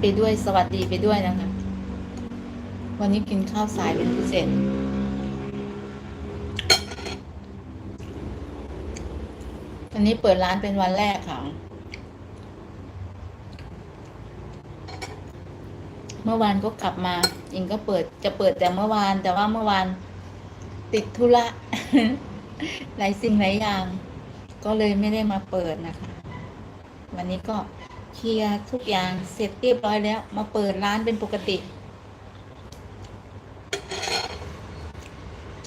ไปด้วยสวัสดีไปด้วยนะคะ วันนี้กินข้าวสายเป็นพิเศษวันนี้เปิดร้านเป็นวันแรกค่ะ เมื่อวานก็กลับมา อิงก็เปิดจะเปิดแต่เมื่อวาน แต่ว่าเมื่อวานติดธุระหลายสิ่งหลายอย่าง ก็เลยไม่ได้มาเปิดนะคะ วันนี้ก็ เคลียร์ทุกอย่างเสร็จเรียบร้อยแล้ว มาเปิดร้านเป็นปกติ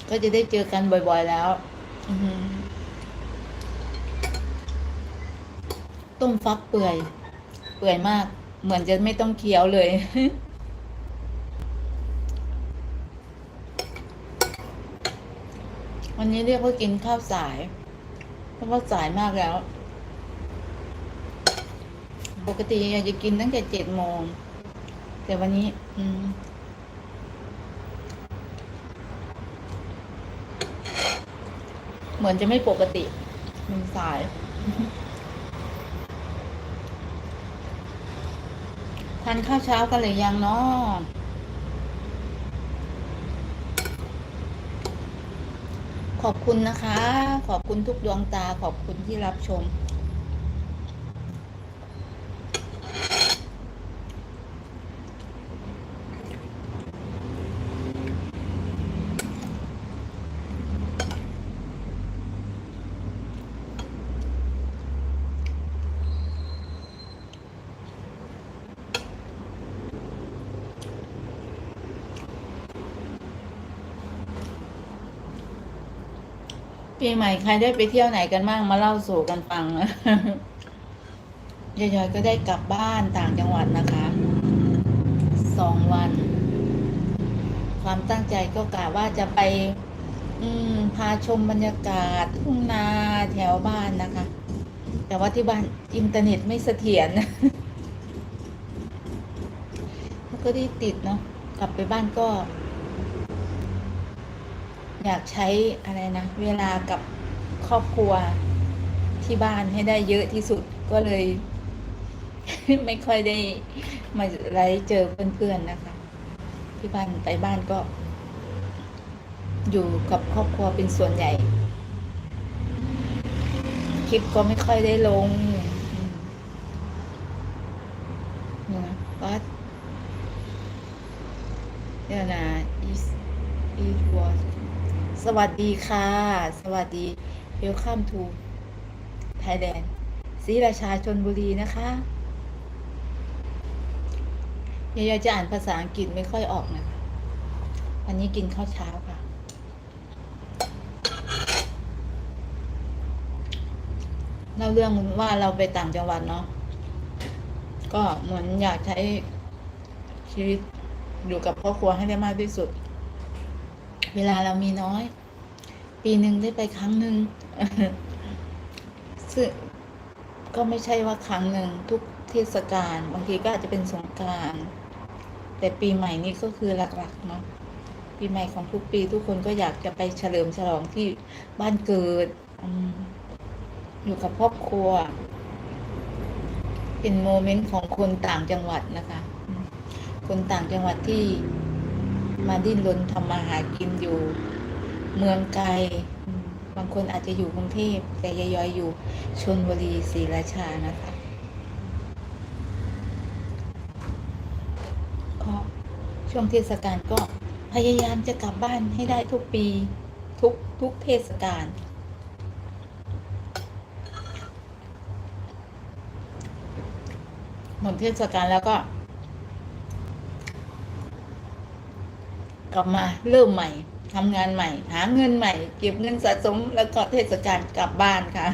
ก็จะได้เจอกันบ่อยๆแล้วต้มฟักเปื่อย เปื่อยมาก เหมือนจะไม่ต้องเคี้ยวเลยวันนี้เรียกว่ากินข้าวสาย เพราะว่าสายมากแล้ว ปกติอยากจะกินตั้งแต่เจ็ดโมง แต่วันนี้ อืมเหมือนจะไม่ปกติมันสาย ทานข้าวเช้ากันเลยยังเนาะขอบคุณนะคะ ขอบคุณทุกดวงตา ขอบคุณที่รับชม ปีใหม่ใครได้ไปเที่ยวไหนกันบ้างมาเล่าสู่กันฟังนะยายๆก็ได้กลับบ้านต่างจังหวัดนะคะสองวัน ความตั้งใจก็กะว่าจะไป อืม พาชมบรรยากาศทุ่งนาแถวบ้านนะคะ แต่ว่าที่บ้านอินเทอร์เน็ตไม่เสถียรก็ได้ติดเนาะกลับไปบ้านก็ อยากใช้อะไรนะเวลากับครอบครัวที่บ้านให้ได้เยอะที่สุดก็เลย ไม่ค่อยได้มาไลฟ์เจอเพื่อนๆนะคะ ที่บ้านไปบ้านก็ อยู่กับครอบครัวเป็นส่วนใหญ่ คลิปก็ไม่ค่อยได้ลงนะวัดเดี๋ยวนะ is it was สวัสดีค่ะ สวัสดี Welcome to Thailand ศรีราชาชนบุรีนะคะยายจะอ่านภาษาอังกฤษไม่ค่อยออกนะคะวันนี้กินข้าวเช้าค่ะเล่าเรื่องว่าเราไปต่างจังหวัดเนาะ ก็เหมือนอยากใช้ชีวิตอยู่กับครอบครัวให้ได้มากที่สุด เวลาเรามีน้อย ปีหนึ่งได้ไปครั้งหนึ่งซึ่งก็ไม่ใช่ว่าครั้งหนึ่งทุกเทศกาลบางทีก็อาจจะเป็นสงกรานต์แต่ปีใหม่นี้ก็คือหลักๆเนาะปีใหม่ของทุกปีทุกคนก็อยากจะไปเฉลิมฉลองที่บ้านเกิดอยู่กับครอบครัว เป็นโมเมนต์ของคนต่างจังหวัดนะคะ คนต่างจังหวัดที่ มาดิ้นรนทำมาหากินอยู่ เมืองไกล บางคนอาจจะอยู่กรุงเทพแต่ยายอยู่ชนบุรีศรีราชานะคะก็ช่วงเทศกาลก็พยายามจะกลับบ้านให้ได้ทุกปีทุกทุกเทศกาลหมดเทศกาลแล้วก็ กลับมาเริ่มใหม่ทำงานใหม่ หาเงินใหม่ เก็บเงินสะสมแล้วก็เทศกาลกลับบ้านค่ะ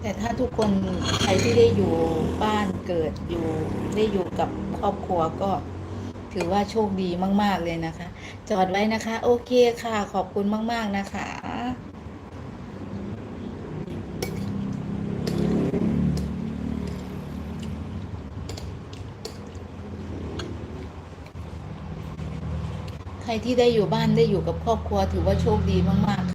แต่ถ้าทุกคนใครที่ได้อยู่บ้านเกิดอยู่ได้อยู่กับครอบครัวก็ถือว่าโชคดีมาก ๆ เลยนะคะ จอดไว้นะคะ โอเคค่ะ ขอบคุณมาก ๆ นะคะ ใคร ร ที่ได้อยู่บ้านได้อยู่กับครอบครัวถือว่าโชคดีมากๆ